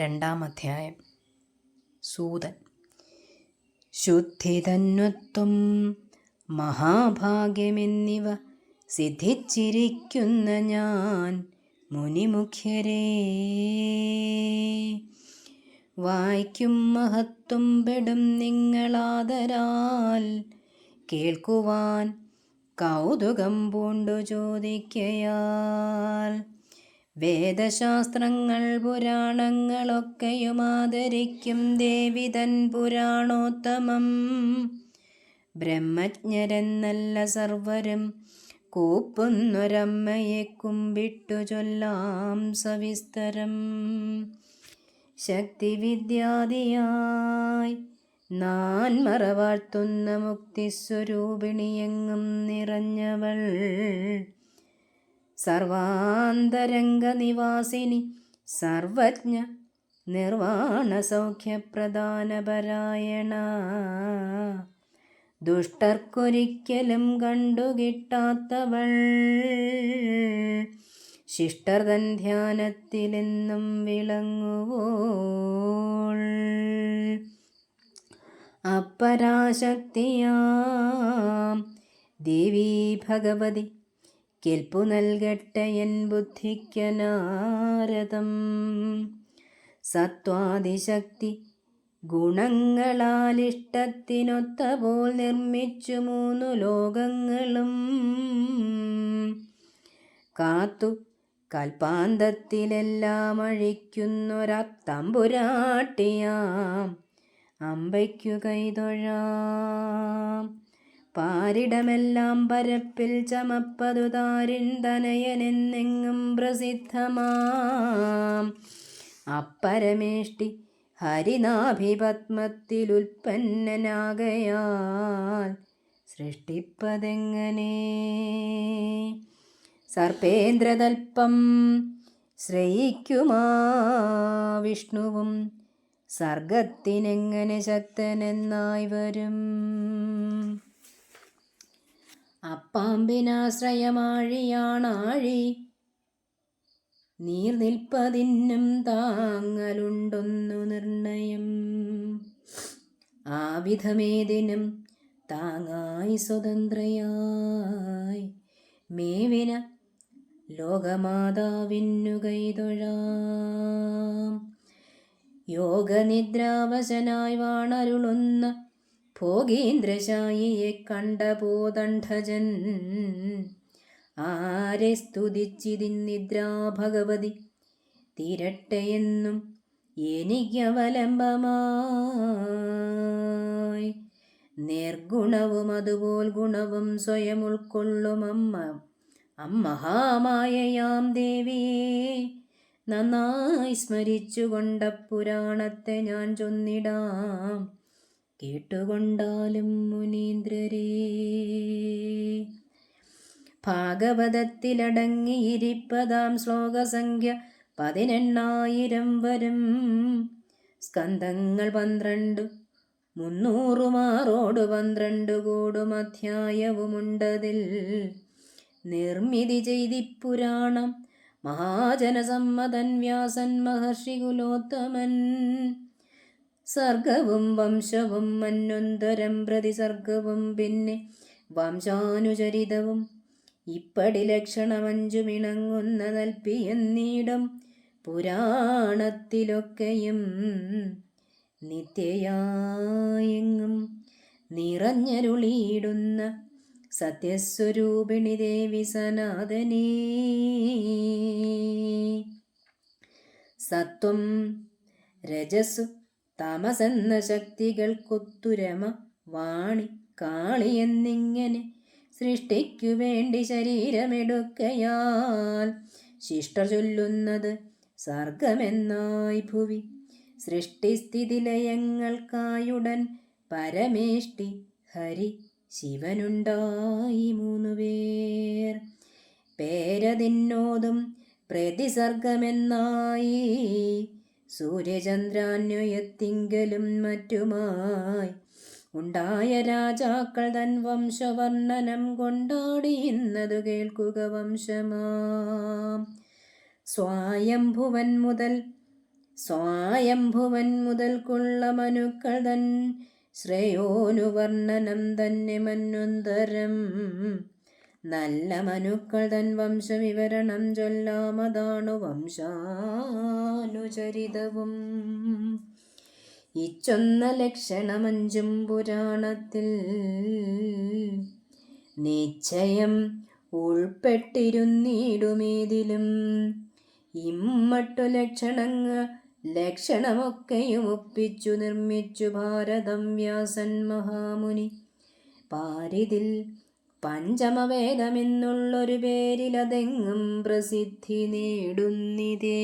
രണ്ടാം അധ്യായം. സൂതൻ ശുദ്ധിതന്വത്വം മഹാഭാഗ്യമെന്നിവ സിദ്ധിച്ചിരിക്കുന്ന ഞാൻ മുനിമുഖ്യരേ. വായിക്കും മഹത്വം പെടും നിങ്ങളാദരാൽ കേൾക്കുവാൻ കൗതുകം പൂണ്ടു ചോദിക്കയാൽ വേദശാസ്ത്രങ്ങൾ പുരാണങ്ങളൊക്കെയും ആദരിക്കും ദേവിതൻ പുരാണോത്തമം. ബ്രഹ്മജ്ഞരെന്നല്ല സർവരും കൂപ്പുന്നൊരമ്മയെ കുമ്പിട്ടു ചൊല്ലാം സവിസ്തരം. ശക്തിവിദ്യാദിയായി നാൻ മറവാഴ്ത്തുന്ന മുക്തിസ്വരൂപിണിയെങ്ങും നിറഞ്ഞവൾ. സർവാന്തരംഗനിവാസിനി സർവജ്ഞ നിർവാണ സൗഖ്യപ്രധാനപരായണ ദുഷ്ടർക്കൊരിക്കലും കണ്ടുകിട്ടാത്തവൾ ശിഷ്ടർ തൻ ധ്യാനത്തിലെന്നും വിളങ്ങുവോൾ. അപ്പരാശക്തിയാം ദേവീ ഭഗവതി കെൽപ്പു നൽകട്ടെ എൻ ബുദ്ധിക്കനാരതം സത്വാദിശക്തി ഗുണങ്ങളാലിഷ്ടത്തിനൊത്ത പോൽ നിർമ്മിച്ചു മൂന്നു ലോകങ്ങളും. കാത്തു കൽപ്പാന്തത്തിലെല്ലാം അഴിക്കുന്നൊരത്തമ്പുരാട്ടിയാം അമ്പയ്ക്കു കൈതൊഴാം. പാരിടമെല്ലാം പരപ്പിൽ ചമപ്പതു താരിൻ തനയനെന്നെങ്ങും പ്രസിദ്ധമാം. അപ്പരമേഷ്ടി ഹരിനാഭിപത്മത്തിലുൽപ്പന്നനാകയാൽ സൃഷ്ടിപ്പതെങ്ങനെ? സർപ്പേന്ദ്രതൽപ്പം ശ്രയിക്കുമാ വിഷ്ണുവും സർഗത്തിനെങ്ങനെ ശക്തനെന്നായി വരും? അപ്പാമ്പിനാശ്രയമാഴിയാണാഴി. നീർ നിൽപ്പതിനും താങ്ങലുണ്ടൊന്നു നിർണയം. ആവിധമേതിനും വിധമേതിനും താങ്ങായി സ്വതന്ത്രയായി. മേവിന ലോകമാതാവിന്നു കൈതൊഴാം യോഗനിദ്രാവശനായി വാണരുളുന്ന ഭോഗീന്ദ്രശായിയെ കണ്ട പോതണ്ഡജൻ ആരെ സ്തുതിച്ചിതിന്നിദ്രാ ഭഗവതി തിരട്ടെയെന്നും എനിക്കവലംബമായി നിർഗുണവും അതുപോൽ ഗുണവും സ്വയം ഉൾക്കൊള്ളും അമ്മ. അമ്മഹാമായയാം ദേവിയെ. നന്നായി സ്മരിച്ചുകൊണ്ട പുരാണത്തെ ഞാൻ ചൊന്നിടാം. കേട്ടുകൊണ്ടാലും മുനീന്ദ്രരേ. ഭാഗവതത്തിലടങ്ങിയിരിപ്പതാം ശ്ലോകസംഖ്യ പതിനെണ്ണായിരം വരും. സ്കന്ധങ്ങൾ പന്ത്രണ്ട് മുന്നൂറുമാറോട് പന്ത്രണ്ട് കൂടും അധ്യായവുമുണ്ടതിൽ നിർമ്മിതി ചെയ്തിപ്പുരാണം മഹാജനസമ്മതൻ വ്യാസൻ മഹർഷി കുലോത്തമൻ സർഗവും വംശവും മന്നൊന്തരം പ്രതിസർഗവും പിന്നെ വംശാനുചരിതവും. ഇപ്പടി ലക്ഷണമഞ്ചുമിണങ്ങുന്ന നൽപ്പിയെന്നീടം പുരാണത്തിലൊക്കെയും നിത്യയായെങ്ങും നിറഞ്ഞരുളിയിടുന്ന സത്യസ്വരൂപിണി ദേവി സനാതനീ. സത്വം രജസ്സു തമസെന്ന ശക്തികൾക്കൊത്തുരമ വാണി കാളി എന്നിങ്ങനെ സൃഷ്ടിക്കു വേണ്ടി ശരീരമെടുക്കയാൽ ശിഷ്ടർ ചൊല്ലുന്നത് സർഗമെന്നായി ഭുവി. സൃഷ്ടിസ്ഥിതിലയങ്ങൾക്കായുടൻ പരമേഷ്ടി ഹരി ശിവനുണ്ടായി മൂന്നു പേർ. പേരതിന്നോതും പ്രതിസർഗമെന്നായി സൂര്യചന്ദ്രാന്വയത്തിങ്കലും മറ്റുമായി. ഉണ്ടായ രാജാക്കൾ തൻ വംശവർണനം കൊണ്ടാടിയുന്നതു കേൾക്കുക വംശമാം. സ്വായംഭുവൻ മുതൽ സ്വായംഭുവൻ മുതൽക്കുള്ള മനുക്കൾ തൻ ശ്രേയോനുവർണനം തന്നെ മന്വന്തരം. നല്ല മനുക്കൾ തൻ വംശവിവരണം ചൊല്ലാമതാണു വംശാനുചരിതവും. ഇച്ചൊന്ന ലക്ഷണമഞ്ചും പുരാണത്തിൽ നിശ്ചയം ഉൾപ്പെട്ടിരുന്നിടുമേതിലും. ഇമ്മട്ടു ലക്ഷണങ്ങൾ ലക്ഷണമൊക്കെയും ഒപ്പിച്ചു നിർമ്മിച്ചു ഭാരതം വ്യാസൻ മഹാമുനി. പാരിതിൽ പഞ്ചമവേദമെന്നുള്ളൊരു പേരിലതെങ്ങും പ്രസിദ്ധി നേടുന്നിതേ.